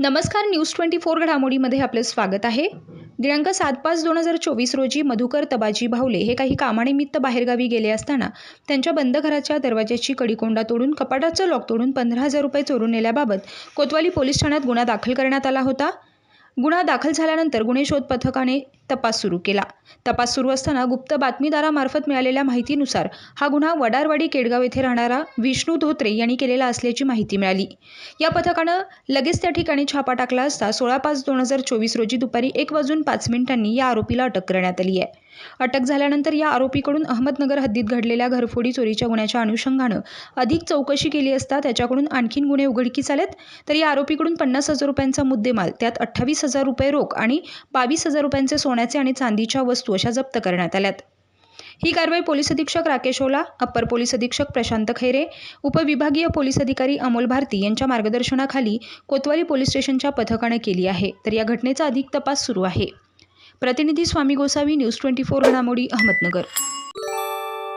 नमस्कार news twenty four घडामोडीमध्ये आपलं स्वागत आहे. दिनांक सात पाच दोन हजार चोवीस रोजी मधुकर तबाजी भावले हे काही कामानिमित्त बाहेरगावी गेले असताना त्यांच्या बंद घराच्या दरवाजाची कडीकोंडा तोडून कपाटाचं लॉक तोडून पंधरा हजार रुपये चोरून नेल्याबाबत कोतवाली पोलीस ठाण्यात गुन्हा दाखल करण्यात आला होता. गुन्हा दाखल झाल्यानंतर गुन्हे शोध पथकाने तपास सुरू केला. तपास सुरू असताना गुप्त बातमीदारामार्फत मिळालेल्या माहितीनुसार हा गुन्हा वडारवाडी केडगाव येथे राहणारा विष्णू धोत्रे यांनी केलेला असल्याची माहिती मिळाली. या पथकानं लगेच त्या ठिकाणी छापा टाकला असता सोळा पाच दोन हजार चोवीस रोजी दुपारी एक वाजून पाच मिनिटांनी या आरोपीला अटक करण्यात आली आहे. अटक झाल्यानंतर या आरोपीकडून अहमदनगर हद्दीत घडलेल्या घरफोडी चोरीच्या गुन्ह्याच्या अनुषंगानं अधिक चौकशी केली असता त्याच्याकडून आणखीन गुन्हे उघडकीस आलेत तर या आरोपीकडून पन्नास हजार रुपयांचा मुद्देमाल त्यात अठ्ठावीस हजार रुपये रोख आणि बावीस हजार रुपयांचे सोन्याचे आणि चांदीच्या वस्तू अशा जप्त करण्यात आल्यात. ही कारवाई पोलीस अधीक्षक राकेश ओला अप्पर पोलीस अधीक्षक प्रशांत खैरे उपविभागीय पोलीस अधिकारी अमोल भारती यांच्या मार्गदर्शनाखाली कोतवाली पोलीस स्टेशनच्या पथकाने केली आहे. तर या घटनेचा अधिक तपास सुरू आहे. प्रतिनिधी Swami Gosavi news twenty four घडामोडी अहमदनगर.